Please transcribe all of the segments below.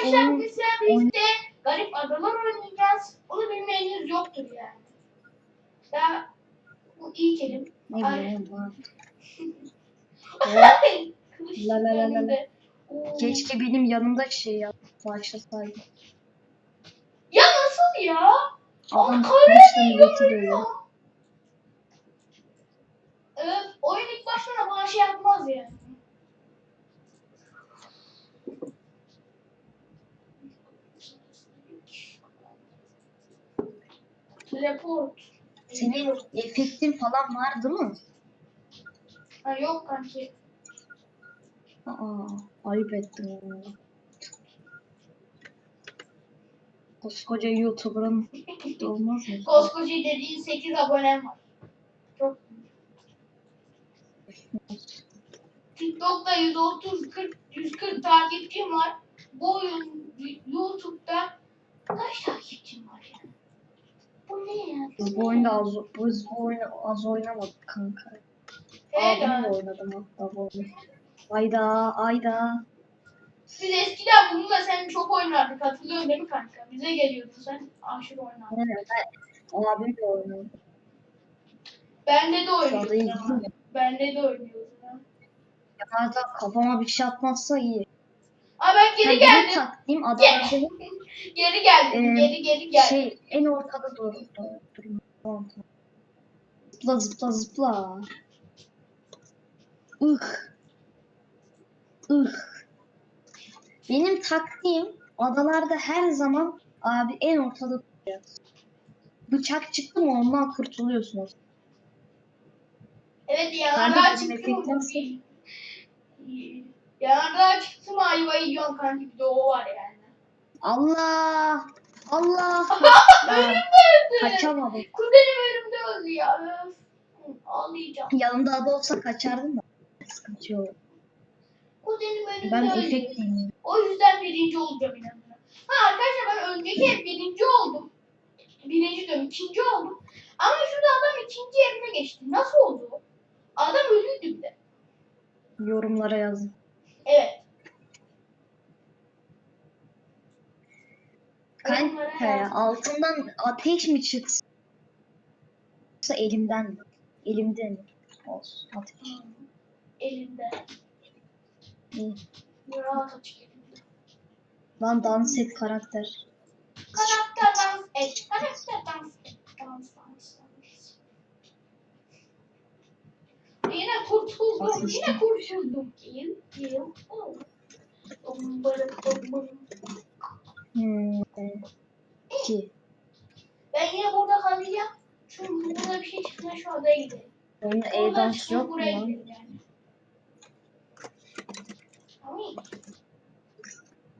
Arkadaşlar seninle birlikte garip adalar oynayacağız. Onu bilmeyeniniz yoktur yani. Daha bu ilk elim. Ne Ay. bileyim var. Kılıç La la la la la. Keşke benim yanımda şey yap başlasaydı. Ya nasıl ya? Adam görüyor. dövüyor. Ee, oyun ilk başta bana şey yapmaz yani. Teleport. Senin efektin falan var değil mi? Ha, yok kanki. Aa, ayıp ettim. Koskoca YouTuber'ın olmaz mı? Koskoca dediğin 8 abonem var. Çok. TikTok'ta 130 40 140 takipçim var. Bu oyun YouTube'da kaç takipçim var ne ya? Biz bu oyunda az, biz bu oyunu az oynamadık kanka. Abimle oynadım hatta bu oyunu. Ayda, ayda. Biz eskiden bununla sen çok oynardık hatırlıyorsun değil mi kanka? Bize geliyordu sen aşırı oynardın. Evet, ben abimle oynadım. Bende de oynuyordun? Bende de oynuyordun ha. Yanarda kafama bir şey atmazsa iyi. Ben geri geldim. taktiğim adamların Geri geldim. Ee, geri geri geldim. şey en ortada dur. dur, dur. Tamam, tamam. Zıpla zıpla zıpla. Ih. Ih. Benim taktiğim adalarda her zaman abi en ortada duracağız. Bıçak çıktı mı ondan kurtuluyorsunuz. Evet benim çıktı mı? Yanardağ çıktı mı ayvayı yiyorsun kanka bir de o var yani. Allah! Allah! Ölüm Ya, öldü. kaçamadım. Kuzenim önümde öldü ya. Öf. Ağlayacağım. Yanımda ada olsa kaçardım da. Sıkıntı yok. Kuzenim önümde Ben öldü. efektliyim. O yüzden birinci olacağım inanın. Ha arkadaşlar ben önceki hep birinci oldum. Birinci diyorum ikinci oldum. Ama şurada adam ikinci yerine geçti. Nasıl oldu? Adam ölüydü bir de. Yorumlara yazın. Evet. Kanka ya, altından ateş mi çıksa elimden mi? Elimden mi? Olsun ateş. Elinde. İyi. Rahat. Lan dans et karakter. Karakter dans et. Karakter dans et. Dans dans dans. Yine kurtuldum. Yine kurtuldum. Yıl yıl. Hmm. İki. Ben yine burada kalacağım. Şu burada bir şey çıkmıyor şu adaya gidelim. E-dans çıkıp yok mu yani.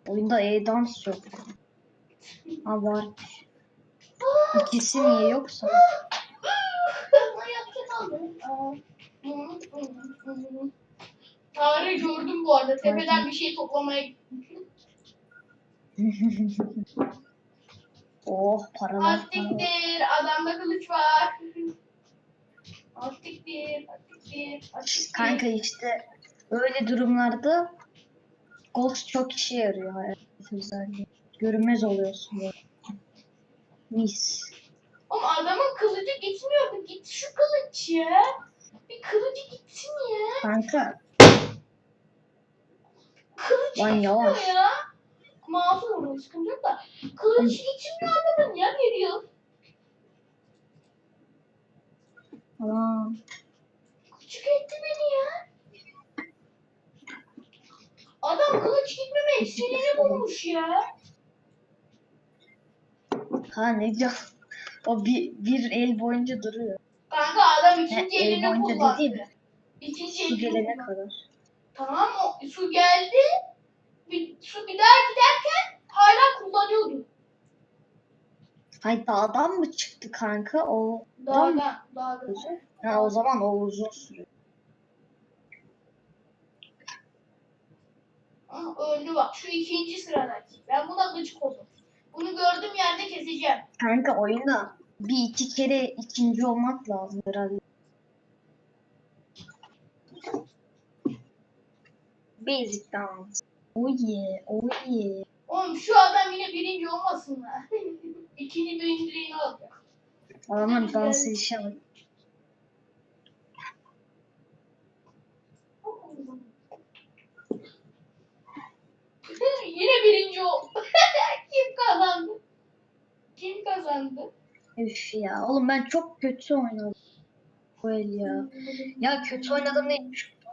Oyunda e-dans yok. Ha var. İkisi niye yoksa? Tarık'ı gördüm bu arada. Tepeden bir şey toplamaya gittim. oh paralar. Attiktir. Adamda kılıç var. Attiktir. Attiktir. Attiktir. Kanka işte öyle durumlarda Ghost çok işe yarıyor hayat özelliği. Görünmez oluyorsun böyle. Mis. Oğlum adamın kılıcı gitmiyordu. Git şu kılıç ya. Bir kılıcı gitsin ya. Kanka Kılıç Lan ya. Masum orada sıkıntı yok da. Kılıç gitmiyor adamın ya yıl. Aman. Küçük etti beni ya. Adam kılıç gitmeme istediğini bulmuş ya. Ha ne diyor? O bir, bir el boyunca duruyor. Kanka adam ikinci el elini kullandı. İkinci elini kadar. Tamam o su geldi. Bir, su bir daha giderken hala kullanıyordu. Hay dağdan mı çıktı kanka? O Dağdan, dağdan. ha, o zaman o uzun sürüyor. Öldü bak şu ikinci sıradaki. Ben buna gıcık oldum. Bunu gördüğüm yerde keseceğim. Kanka oyunda bir iki kere ikinci olmak lazım herhalde. Basic dance. Oh yeah, oh yeah. Oğlum şu adam yine birinci olmasın lan. İkinci birinciliğini alacak. Adamlar dans edişe bak. yine birinci oldu. Kim kazandı? Kim kazandı? Üf ya. Oğlum ben çok kötü oynadım. Bu el ya. Ya kötü oynadım değil.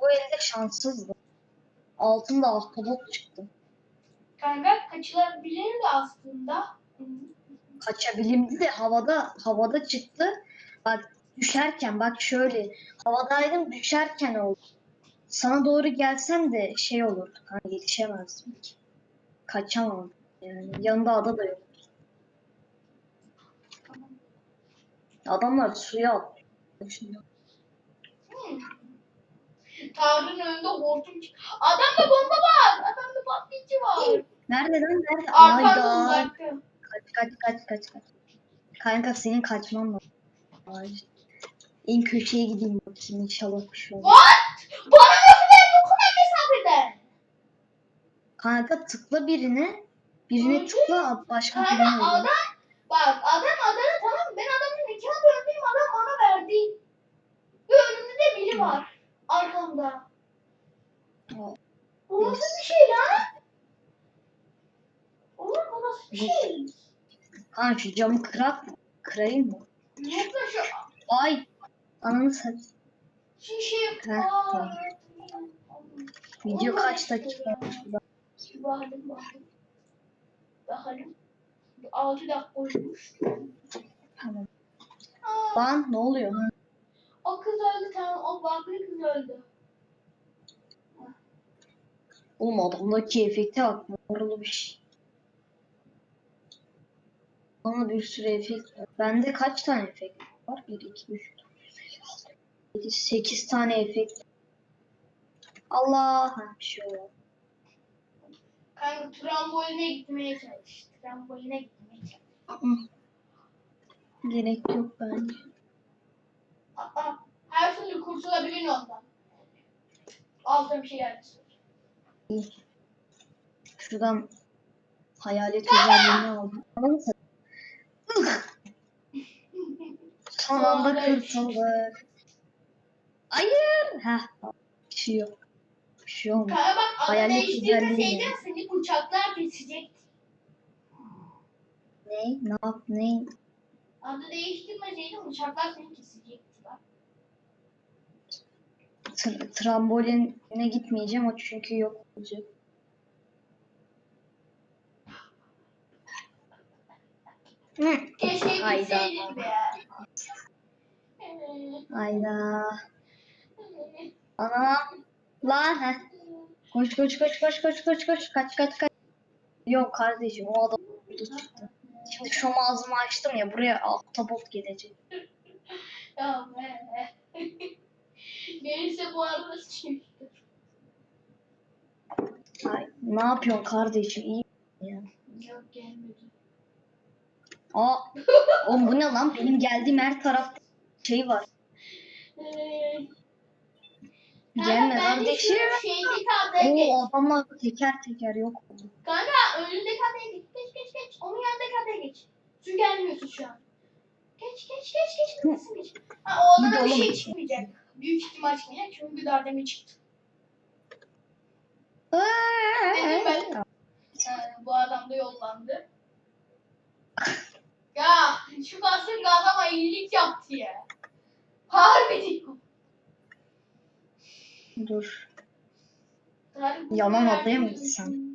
Bu elde şanssızdım. Altında ahtapot çıktı. Kanka kaçılabilirdi aslında. Kaçabilimdi de havada havada çıktı. Bak düşerken bak şöyle havadaydım düşerken oldu. Sana doğru gelsem de şey olurdu. Hani yetişemezdim ki. Kaçamam. Yani yanında ada da yok. Adamlar suya. Şimdi. Hmm. Tanrı'nın önünde hortum çık. Adamda bomba var. Adamda patlayıcı var. Nerede lan nerede? Arkamda Ayda. uzakta. Kaç kaç kaç kaç kaç. Kanka senin kaçman lazım. Ay. En köşeye gideyim bakayım inşallah şey olur. What? Bana nasıl bir dokunan mesafeden? Kanka tıkla birine. Birine Öldü. tıkla başka birine Kanka adam bak adam adamı tamam ben adamın nikahı döndüğüm adam bana verdi. Ve biri var. Arkamda. Bu nasıl bir şey lan? Oğlum bu nasıl bir şey? Kanka şu camı kırak mı? Kırayım mı? Yok da şu Ay. Ananı şey Heh, Aa, tamam. Video kaç dakika Bakalım bakalım. Bakalım. 6 dakika olmuş. Tamam. Aa, Lan ne oluyor? O kız öldü tamam. O baklı kız öldü. Oğlum adamdaki efekte bak. Morlu bir şey. Ama bir sürü efekt var. Bende kaç tane efekt var? 1, 2, 3, 7, 8 tane efekt. Allah. Bir şey oldu. Kanka tramboline gitmeye çalış. Tramboline gitmeye çalış. Gerek yok bence. Aa, her türlü kurtulabilir ondan. Altına bir şey geldi. İyi. Şuradan hayalet özelliğini aldım. Son anda kurtulduk. Hayır. Heh. Bir şey yok. Bir şey olmadı. Kanka bak Hayalet değiştirmeseydin güzelliği. seni bıçaklar kesecekti. Ne? Ne yap? Ne? Adı değiştirmeseydin bıçaklar seni kesecekti. Tr- tramboline gitmeyeceğim o çünkü yok olacak. Hı. Keşke Hayda. gitseydin be Hayda. Ana. Lan heh. Koş koş koş koş koş koş koş. Kaç kaç kaç. Yok kardeşim o adam burada çıktı. Şimdi şu ağzımı açtım ya buraya ahtapot gelecek. Ya be. Neyse bu arada çıktı. Ay, ne yapıyorsun kardeşim iyi ya. Yok gelmedi. Aa, oğlum bu ne lan? Benim geldiğim her tarafta şey var. Ee, Gelme kanka, bence kardeşim. şu Şeydeki adaya geç. Oo adamlar teker teker yok oldu. Kanka önündeki adaya geç. Geç geç geç. Onun yanındaki adaya geç. Su gelmiyorsun şu an. Geç geç geç geç. Nasıl geç? Ha o Bir de bir oğlum- şey çıkmayacak. Büyük ihtimal çıkmayacak çünkü daha demin çıktı. Dedim ben. Ha, bu adam da yollandı. ya şu kasırga adama iyilik yaptı ya. Harbi. Dur. Bu adaya mı gitsem?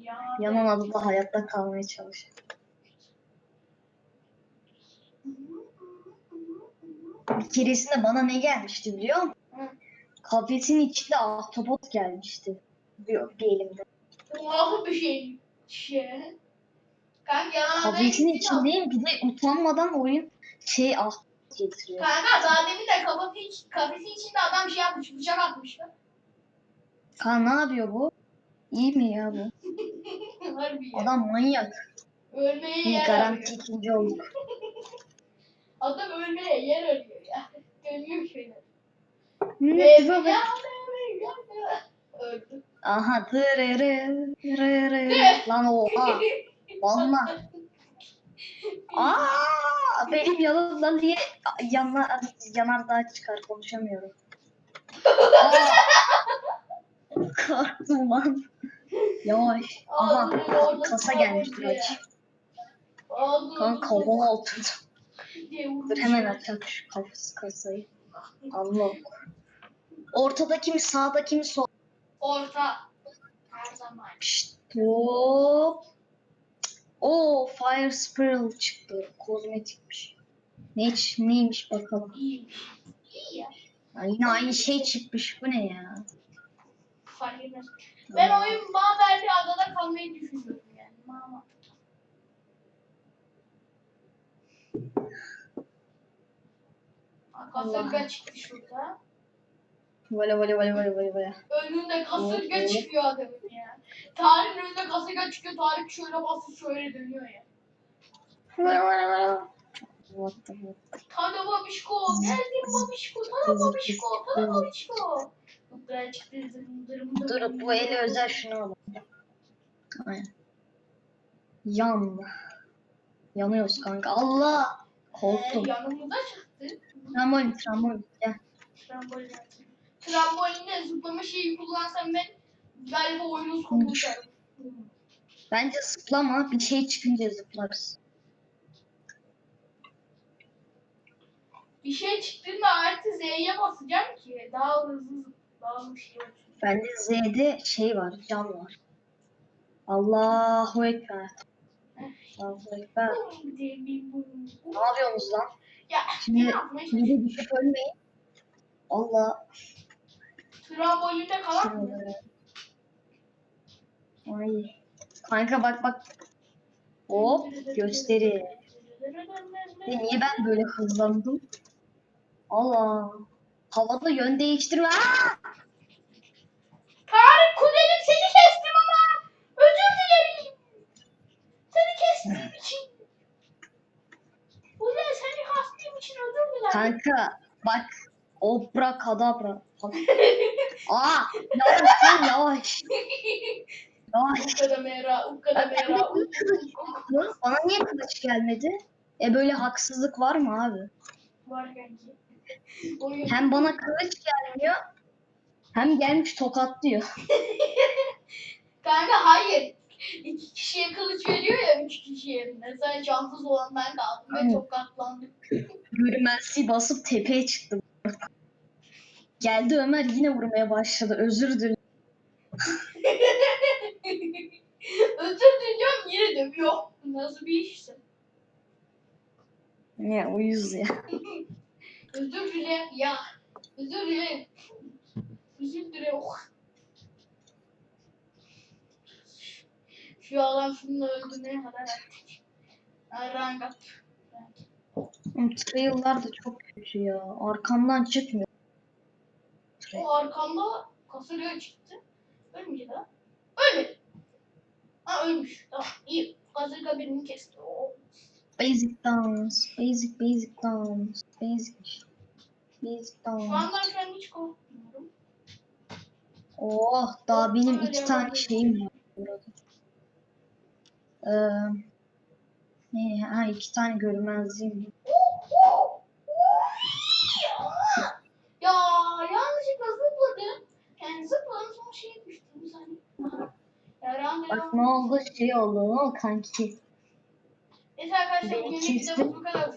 Ya, Yanan adada hayatta kalmaya çalış. Bir keresinde bana ne gelmişti biliyor musun? Kafesin içinde ahtapot gelmişti. Bir, bir elimde. Tuhaf bir şey. Şey. Kanka yalan Kafesin içindeyim bir de utanmadan oyun şey ahtapot getiriyor. Kanka daha demin de kafası iç, kafesin içinde adam şey yapmış, bıçak atmıştı. Kan ne yapıyor bu? İyi mi ya bu? Harbi ya. Adam manyak. Ölmeye İyi yer garanti arıyor. ikinci olduk. Adam ölmeye yer arıyor ya. Ne Ve tipe bak. ya, Öldü. Aha tırırı tırırı. Lan oha. Valla. Aa, benim yanımdan niye yana, yanardağ çıkar konuşamıyorum. Aa. Korktum lan. Yavaş. Aha orada kasa tutamam gelmiştir diye. aç. Ağzını Kanka orada kafama oturdu. Dur hemen açalım şu kafası kasayı. Allah. Ortadaki mi sağdaki mi sol? Orta. Her zaman. Pişt, hop. Oo Fire Spiral çıktı. Kozmetikmiş. Ne, neymiş bakalım. İyiymiş. İyi ya. Ya yine aynı şey çıkmış. Bu ne ya? Fark etmez. Ben oyun bana verdiği adada kalmayı düşünüyorum yani. Mama. Kasırga çıktı şurada. Böyle böyle böyle böyle böyle böyle. Önünde kasırga Evet. çıkıyor adamın ya. Tarık'ın önünde kasırga çıkıyor. Tarık şöyle basıp şöyle dönüyor ya. What the fuck? Tada babişko. Geldim babişko. Tada babişko. Tada babişko. Buraya çıktı. Dur bu eli özel şunu alalım. Aynen. Yan. Yanıyoruz kanka. Allah! Ee, Korktum. yanımıza çıktı. Trambolin trambolin. Gel. Trambolin. Trambolinle zıplama şeyi kullansam ben galiba oyunu sonu uçarım. Bence zıplama. Bir şey çıkınca zıplarız. Bir şey çıktığında artı Z'ye basacağım ki daha hızlı daha bir şey olsun. Bende Z'de şey var. Can var. Allahu Ekber. Allahu Ekber. Ne yapıyorsunuz lan? Ya Şimdi- Şimdi düşüp ölmeyin. Allah. Trambolinde kalan mı? Ay. Kanka bak bak. Hop gösteri. Ve niye ben böyle hızlandım? Allah. Havada yön değiştirme. Aa! Tarık kuzenim seni kestim ama özür dilerim. Seni kestiğim için. Kuzen seni kastığım için özür dilerim. Kanka bak. Obra kadabra. Aa yavaş lan yavaş. Yavaş. Ukkada mera, ukkada Bak, mera. Bana niye kılıç gelmedi? E böyle haksızlık var mı abi? Var kanki. Hem bana kılıç gelmiyor hem gelmiş tokatlıyor. Kanka hayır. İki kişiye kılıç veriyor ya üç kişiye. Mesela şanssız olan ben kaldım ve çok katlandım. Görmezliği basıp tepeye çıktım. Geldi Ömer yine vurmaya başladı. Özür dilerim. Özür diliyorum yine dövüyor. Nasıl bir işse. Ne uyuz ya. Özür dilerim ya. Özür dilerim. Özür dilerim. Oh. Şu adam şunu öldürmeye kadar ettik. Rangap. Trail'lar da çok kötü ya. Arkamdan çıkmıyor. O arkamda kasırga çıktı. Ölmeyecek ha. Ölmedi. Ha ölmüş. Tamam iyi. Kasırga birini kesti. Oo. Basic dance. Basic basic dance. Basic. Basic dance. şu an hiç korkmuyorum. Oh daha benim iki tane şeyim var. Ee, ne, ha iki tane görmezliğim. Ya yanlışlıkla zıpladım. Yani zıpladım sonra şeye düştüm random. Bak ne oldu şey oldu ne kanki. Neyse arkadaşlar kestin. videomuz bu kadar.